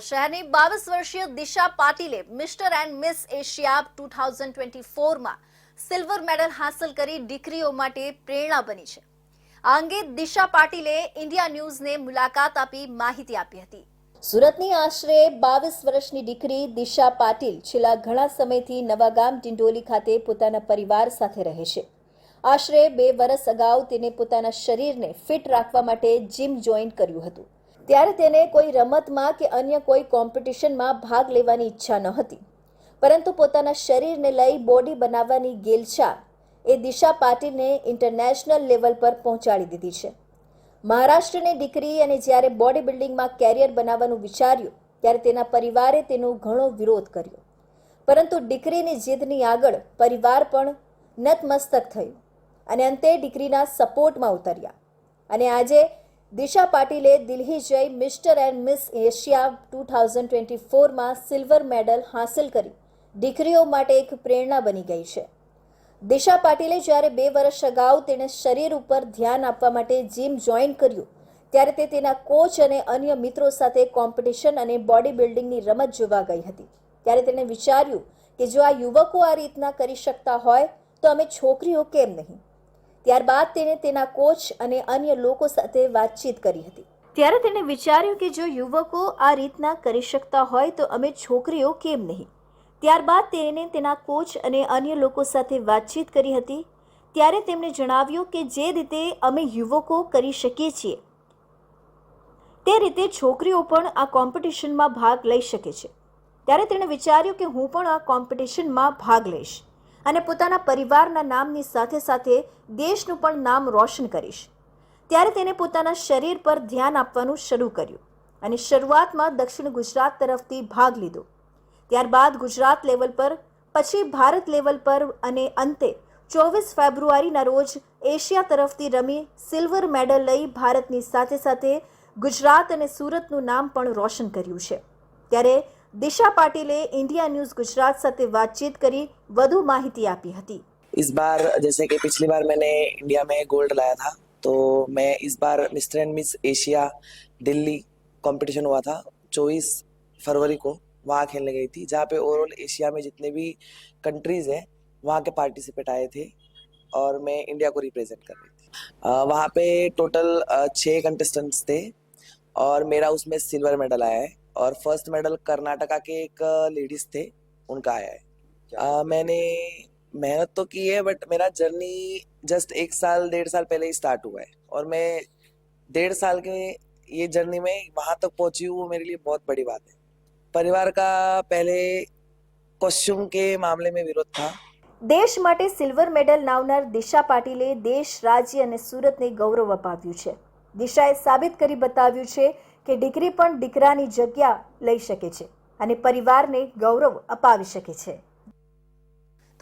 શહેરની બાવીસ વર્ષીય દિશા પાટીલે mister and miss Asia two thousand twenty ફોરમાં silver medal હાંસલ કરી દીકરીઓ માટે પ્રેરણા બની છે. આ અંગે દિશા પાટીલે ઇન્ડિયા ન્યૂઝને મુલાકાત આપી માહિતી આપી હતી. સુરતની આશરે બાવીસ વર્ષની દીકરી દિશા પાટીલ છેલ્લા ઘણા સમયથી નવાગામ ડિંડોલી ખાતે પોતાના પરિવાર સાથે રહે છે. આશરે બે વર્ષ અગાઉ તેને પોતાના શરીરને ફિટ રાખવા માટે જીમ જોઈન કર્યું હતું. ત્યારે તેને કોઈ રમતમાં કે અન્ય કોઈ કોમ્પિટિશનમાં ભાગ લેવાની ઈચ્છા ન હતી પરંતુ પોતાના શરીરને લઈ બોડી બનાવવાની ગેલછા એ દિશા પાટીલને ઇન્ટરનેશનલ લેવલ પર પહોંચાડી દીધી છે. મહારાષ્ટ્રની દીકરી અને જ્યારે બોડી બિલ્ડિંગમાં કેરિયર બનાવવાનું વિચાર્યું, ત્યારે તેના પરિવારે તેનો ઘણો વિરોધ કર્યો. પરંતુ દીકરીની જીદની આગળ પરિવાર પણ નતમસ્તક થયું અને અંતે દીકરીના સપોર્ટમાં ઉતર્યા. અને આજે દિશા પાટીલે દિલ્હી જઈ mister and miss Asia two thousand twenty ફોરમાં silver medal હાંસલ કરી. દીકરીઓ માટે એક પ્રેરણા બની ગઈ છે. દિશા પાટીલે જ્યારે બે વર્ષ અગાઉ તેણે શરીર ઉપર ધ્યાન આપવા માટે જીમ જોઈન કર્યું, ત્યારે તે તેના કોચ અને અન્ય મિત્રો સાથે કોમ્પિટિશન અને બોડી બિલ્ડિંગની રમત જોવા ગઈ હતી. ત્યારે તેણે વિચાર્યું કે જો આ યુવકો આ રીતના કરી શકતા હોય, તો અમે છોકરીઓ કેમ નહીં? ત્યારબાદ તેણે તેના કોચ અને અન્ય લોકો સાથે વાતચીત કરી હતી. ત્યારે તેણે વિચાર્યું કે જો યુવકો આ રીતના કરી શકતા હોય તો અમે છોકરીઓ કેમ નહીં? ત્યારબાદ તેણે તેના કોચ અને અન્ય લોકો સાથે વાતચીત કરી હતી. ત્યારે તેમણે જણાવ્યું કે જે રીતે અમે યુવકો કરી શકીએ છીએ, તે રીતે છોકરીઓ પણ આ કોમ્પિટિશનમાં ભાગ લઈ શકે છે. ત્યારે તેણે વિચાર્યું કે હું પણ આ કોમ્પિટિશનમાં ભાગ લઈશ. અને પોતાના પરિવારના નામની સાથે સાથે દેશનું પણ નામ રોશન કરીશ. ત્યારે તેને પોતાના શરીર પર ધ્યાન આપવાનું શરૂ કર્યું અને શરૂઆતમાં દક્ષિણ ગુજરાત તરફથી ભાગ લીધો. ત્યારબાદ ગુજરાત લેવલ પર, પછી ભારત લેવલ પર અને અંતે ચોવીસ ફેબ્રુઆરીના રોજ એશિયા તરફથી રમી સિલ્વર મેડલ લઈ ભારતની સાથે સાથે ગુજરાત અને સુરતનું નામ પણ રોશન કર્યું છે. ત્યારે દિશા પાટીલે ઇન્ડિયા ન્યૂઝ ગુજરાત સાથે વાતચીત કરી વધુ માહિતી આપી હતી इस बार जैसे कि पिछली बार मैंने इंडिया में गोल्ड लाया था तो मैं इस बार mister and miss Asia Delhi competition हुआ था चौबीस फरवरी को वहाँ खेलने गई थी जहाँ पे ओवरऑल एशिया में जितने भी कंट्रीज हैं वहाँ के पार्टिसिपेट आए थे और मैं इंडिया को रिप्रेजेंट कर रही थी अ, वहाँ पे टोटल छः कंटेस्टेंट्स थे और मेरा उसमें सिल्वर मेडल आया है और फर्स्ट मेडल कर्नाटका के एक लेडीज थे उनका आया है अ, मैंने मेहनत तो की है बट मेरा जर्नी जस्ट एक साल डेढ़ साल पहले ही स्टार्ट हुआ है और मैं डेढ़ साल के ये जर्नी में वहाँ तक पहुंची हूँ वो मेरे लिए बहुत बड़ी बात है परिवार का पहले कॉस्ट्यूम के मामले में विरोध था દેશ માટે સિલ્વર મેડલ લાવનાર દિશા પાટીલે દેશ રાજ્ય અને સુરતને ગૌરવ અપાવ્યું છે દિશાએ સાબિત કરી બતાવ્યું છે કે દીકરી પણ દીકરાની જગ્યા લઈ શકે છે અને પરિવારને ગૌરવ અપાવી શકે છે.